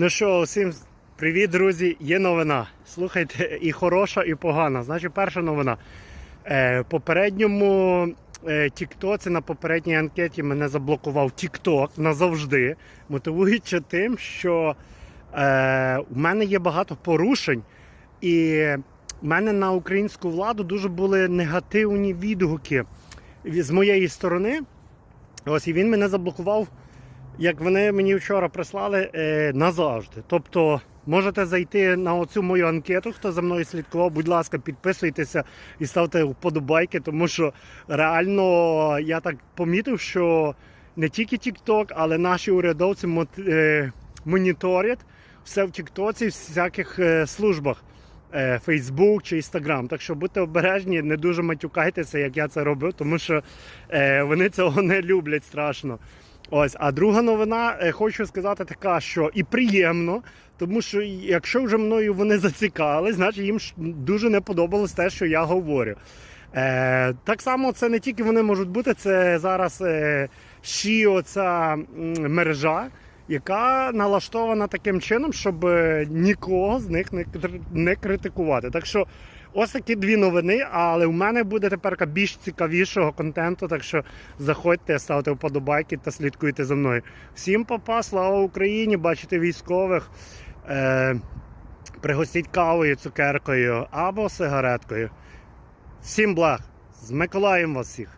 Ну що, усім привіт, друзі! Є новина. Слухайте, і хороша, і погана. Значить, перша новина. Е, попередньому е, Тіктоці на попередній анкеті мене заблокував Тікток назавжди, мотивуючи тим, що е, у мене є багато порушень, і в мене на українську владу дуже були негативні відгуки з моєї сторони. Ось і він мене заблокував як вони мені вчора прислали е, назавжди. Тобто можете зайти на оцю мою анкету, хто за мною слідкував, будь ласка, підписуйтеся і ставте вподобайки, тому що реально я так помітив, що не тільки TikTok, але наші урядовці е, моніторять все в Тіктоці, в всяких е, службах. Facebook чи Instagram. Так що будьте обережні, не дуже матюкайтеся, як я це робив, тому що вони цього не люблять страшно. Ось, а друга новина, е, хочу сказати така, що і приємно, тому що якщо вже мною вони зацікавили, значить їм дуже не подобалось те, що я говорю. Е, так само це не тільки вони можуть бути, це зараз е, ще оця мережа, яка налаштована таким чином, щоб е, нікого з них не, критикувати. Так що ось такі дві новини, але в мене буде тепер більш цікавішого контенту. Так що заходьте, ставте вподобайки та слідкуйте за мною. Всім папа, слава Україні! Бачите військових. Е, пригостіть кавою, цукеркою або сигареткою. Всім благ! З Миколаєм вас всіх!